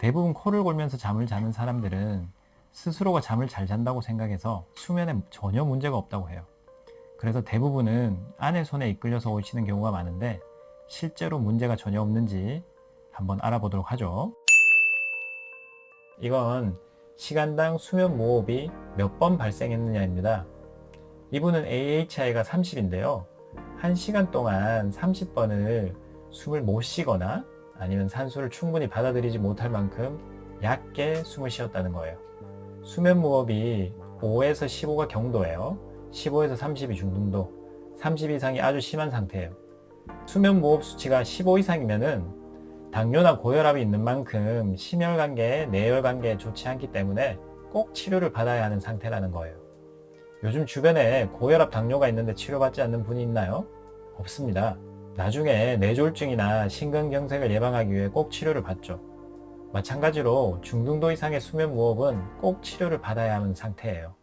대부분 코를 골면서 잠을 자는 사람들은 스스로가 잠을 잘 잔다고 생각해서 수면에 전혀 문제가 없다고 해요. 그래서 대부분은 아내 손에 이끌려서 오시는 경우가 많은데 실제로 문제가 전혀 없는지 한번 알아보도록 하죠. 이건 시간당 수면 무호흡이 몇 번 발생했느냐입니다. 이분은 AHI가 30인데요. 1시간 동안 30번을 숨을 못 쉬거나 아니면 산소를 충분히 받아들이지 못할 만큼 얕게 숨을 쉬었다는 거예요. 수면 무호흡이 5에서 15가 경도예요. 15에서 30이 중등도, 30 이상이 아주 심한 상태예요. 수면 무호흡 수치가 15 이상이면은 당뇨나 고혈압이 있는 만큼 심혈관계, 내열관계에 좋지 않기 때문에 꼭 치료를 받아야 하는 상태라는 거예요. 요즘 주변에 고혈압, 당뇨가 있는데 치료받지 않는 분이 있나요? 없습니다. 나중에 뇌졸중이나 심근경색을 예방하기 위해 꼭 치료를 받죠. 마찬가지로 중등도 이상의 수면 무호흡은 꼭 치료를 받아야 하는 상태예요.